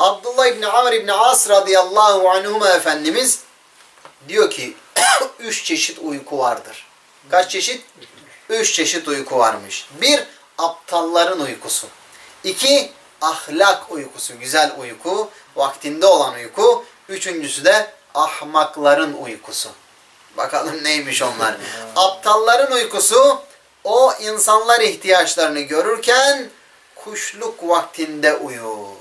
Abdullah İbni Amr İbni As radıyallahu anhuma Efendimiz diyor ki üç çeşit uyku vardır. Kaç çeşit? Üç çeşit uyku varmış. Bir, aptalların uykusu. İki, ahlak uykusu, güzel uyku, vaktinde olan uyku. Üçüncüsü de ahmakların uykusu. Bakalım neymiş onlar. Aptalların uykusu, o insanlar ihtiyaçlarını görürken kuşluk vaktinde uyur.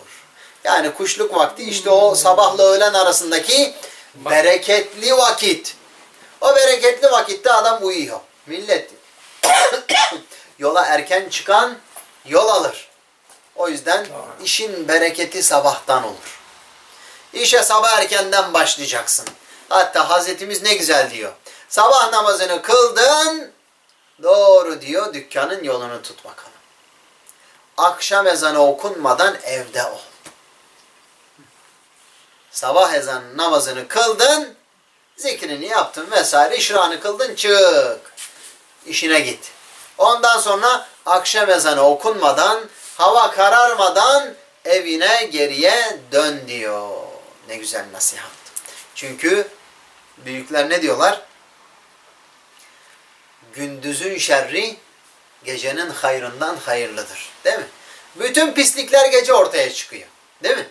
Yani kuşluk vakti işte o sabahla öğlen arasındaki bereketli vakit. O bereketli vakitte adam uyuyor. Millet yola erken çıkan yol alır. O yüzden işin bereketi sabahtan olur. İşe sabah erkenden başlayacaksın. Hatta Hazretimiz ne güzel diyor. Sabah namazını kıldın, doğru diyor dükkanın yolunu tut bakalım. Akşam ezanı okunmadan evde ol. Sabah ezan namazını kıldın, zikrini yaptın vesaire, işrahını kıldın, çık. İşine git. Ondan sonra akşam ezanı okunmadan, hava kararmadan evine geriye dön diyor. Ne güzel nasihat. Çünkü büyükler ne diyorlar? Gündüzün şerri gecenin hayrından hayırlıdır. Değil mi? Bütün pislikler gece ortaya çıkıyor. Değil mi?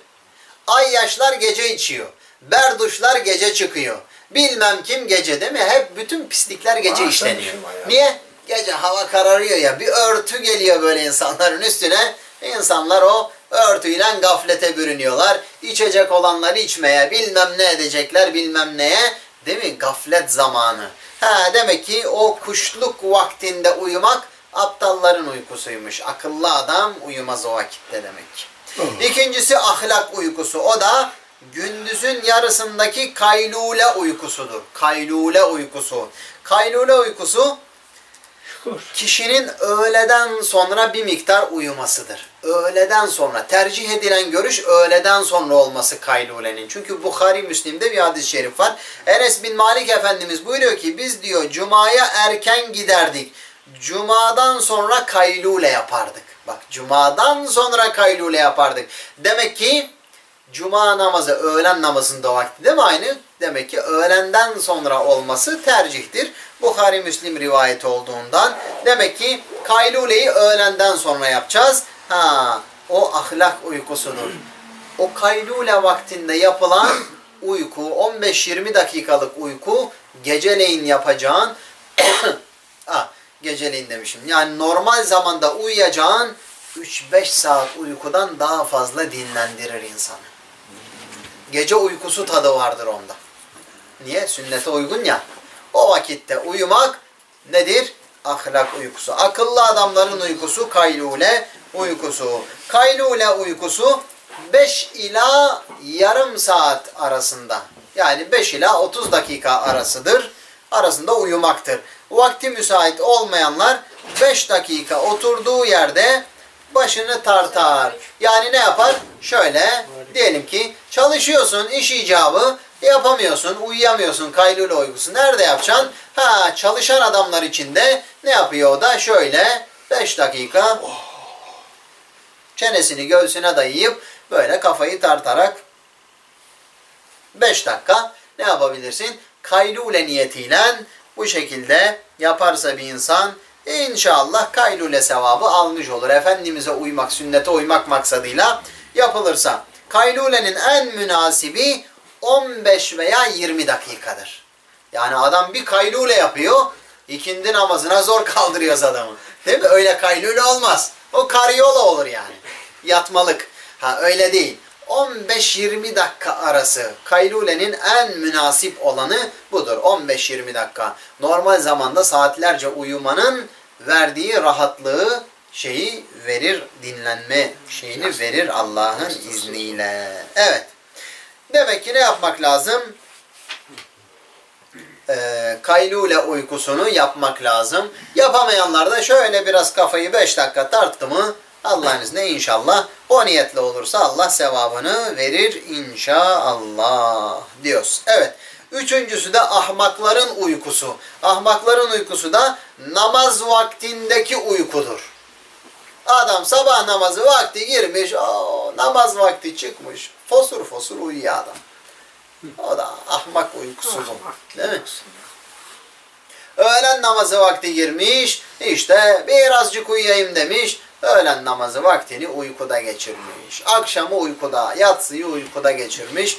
Ay yaşlar gece içiyor. Berduşlar gece çıkıyor. Bilmem kim gece değil mi? Hep bütün pislikler gece Aa, işleniyor. Niye? Gece hava kararıyor ya. Bir örtü geliyor böyle insanların üstüne. İnsanlar o örtüyle gaflete bürünüyorlar. İçecek olanları içmeye, bilmem ne edecekler, bilmem neye. Değil mi? Gaflet zamanı. Ha demek ki o kuşluk vaktinde uyumak aptalların uykusuymuş. Akıllı adam uyumaz o vakitte demek ki. İkincisi ahlak uykusu. O da gündüzün yarısındaki kaylule uykusudur. Kaylule uykusu. Kaylule uykusu kişinin öğleden sonra bir miktar uyumasıdır. Öğleden sonra tercih edilen görüş öğleden sonra olması kaylulenin. Çünkü Bukhari Müslim'de bir hadis-i şerif var. Enes bin Malik Efendimiz buyuruyor ki biz diyor cumaya erken giderdik. Cumadan sonra kaylule yapardık. Bak cumadan sonra kaylule yapardık. Demek ki Cuma namazı öğlen namazında vakti değil mi aynı? Demek ki öğlenden sonra olması tercihtir. Bukhari Müslim rivayeti olduğundan. Demek ki kayluleyi öğlenden sonra yapacağız. Ha, o ahlak uykusudur. O kaylule vaktinde yapılan uyku, 15-20 dakikalık uyku, geceleyin yapacağın, geceleyin demişim. Yani normal zamanda uyuyacağın 3-5 saat uykudan daha fazla dinlendirir insanı. Gece uykusu tadı vardır onda. Niye? Sünnete uygun ya. O vakitte uyumak nedir? Ahlak uykusu. Akıllı adamların uykusu kaylule uykusu. Kaylule uykusu 5 ila yarım saat arasında. Yani 5 ila 30 dakika arasıdır. Arasında uyumaktır. Vakti müsait olmayanlar 5 dakika oturduğu yerde başını tartar. Yani ne yapar? Şöyle diyelim ki çalışıyorsun iş icabı yapamıyorsun, uyuyamıyorsun kaylule uykusu. Nerede yapacaksın? Ha çalışan adamlar için de ne yapıyor o da? Şöyle 5 dakika çenesini göğsüne dayayıp böyle kafayı tartarak 5 dakika ne yapabilirsin? Kaylule niyetiyle bu şekilde yaparsa bir insan inşallah kaylule sevabı almış olur. Efendimiz'e uymak, sünnete uymak maksadıyla yapılırsa. Kaylulenin en münasibi 15 veya 20 dakikadır. Yani adam bir kaylule yapıyor, ikindi namazına zor kaldırıyoruz adamı. Değil mi? Öyle kaylule olmaz. O karyola olur yani. Yatmalık. Ha öyle değil. 15-20 dakika arası kaylulenin en münasip olanı budur. 15-20 dakika. Normal zamanda saatlerce uyumanın verdiği rahatlığı şeyi verir, dinlenme şeyini verir Allah'ın izniyle. Evet. Demek ki ne yapmak lazım? Ee, kaylule uykusunu yapmak lazım. Yapamayanlar da şöyle biraz kafayı 5 dakika tarttı mı Allah'ın izniyle inşallah o niyetle olursa Allah sevabını verir inşallah diyoruz. Evet. Üçüncüsü de ahmakların uykusu. Ahmakların uykusu da namaz vaktindeki uykudur. Adam sabah namazı vakti girmiş, o namaz vakti çıkmış. Fosur fosur uyuyor adam. O da ahmak uykusuzum. Değil mi? Öğlen namazı vakti girmiş, işte birazcık uyuyayım demiş. Öğlen namazı vaktini uykuda geçirmiş. Akşamı uykuda, yatsıyı uykuda geçirmiş.